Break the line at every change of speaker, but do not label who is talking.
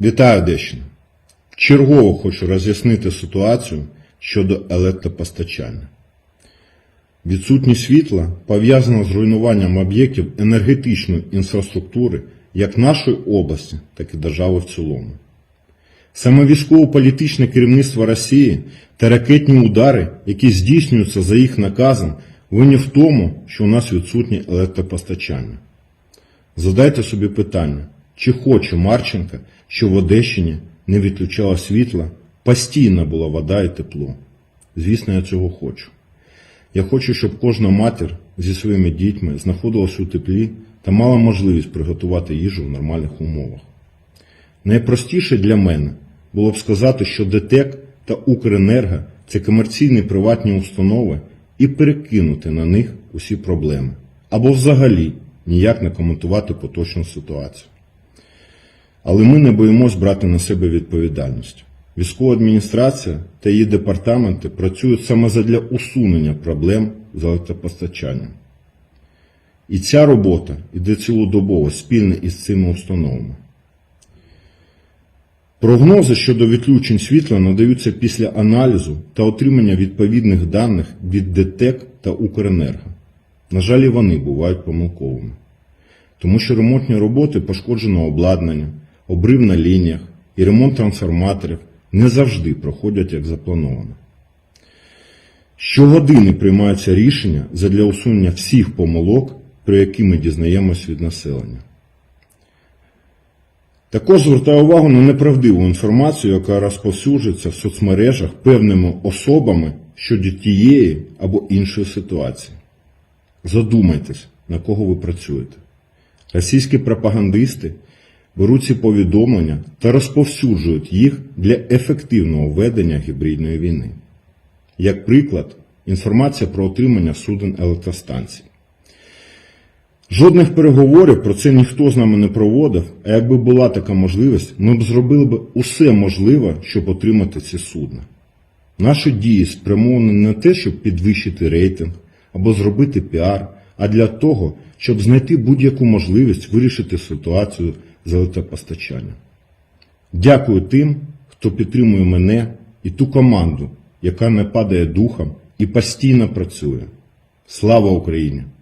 Вітаю Одещина. Чергово хочу роз'яснити ситуацію щодо електропостачання. Відсутність світла пов'язана з руйнуванням об'єктів енергетичної інфраструктури як нашої області, так і держави в цілому. Саме військово-політичне керівництво Росії та ракетні удари, які здійснюються за їх наказом, винні в тому, що у нас відсутнє електропостачання. Задайте собі питання, чи хоче Марченка, що в Одещині не відключала світла, постійно була вода і тепло. Звісно, я цього хочу. Я хочу, щоб кожна матір зі своїми дітьми знаходилась у теплі та мала можливість приготувати їжу в нормальних умовах. Найпростіше для мене було б сказати, що ДТЕК та Укренерго це комерційні приватні установи і перекинути на них усі проблеми. Або взагалі ніяк не коментувати поточну ситуацію. Але ми не боїмось брати на себе відповідальність. Військова адміністрація та її департаменти працюють саме задля усунення проблем з електропостачанням. І ця робота йде цілодобово спільно із цими установами. Прогнози щодо відключень світла надаються після аналізу та отримання відповідних даних від ДТЕК та Укренерго. На жаль, і вони бувають помилковими. Тому що ремонтні роботи пошкодженого обладнання, обрив на лініях і ремонт трансформаторів не завжди проходять як заплановано. Щогодини приймаються рішення задля усунення всіх помилок, про які ми дізнаємось від населення. Також звертаю увагу на неправдиву інформацію, яка розповсюджується в соцмережах певними особами щодо тієї або іншої ситуації. Задумайтесь, на кого ви працюєте. Російські пропагандисти беруть ці повідомлення та розповсюджують їх для ефективного ведення гібридної війни. Як приклад, інформація про отримання суден електростанцій. Жодних переговорів про це ніхто з нами не проводив, а якби була така можливість, ми б зробили б усе можливе, щоб отримати ці судна. Наші дії спрямовані не на те, щоб підвищити рейтинг або зробити піар, а для того, щоб знайти будь-яку можливість вирішити ситуацію з електропостачанням. Дякую тим, хто підтримує мене і ту команду, яка не падає духом і постійно працює. Слава Україні!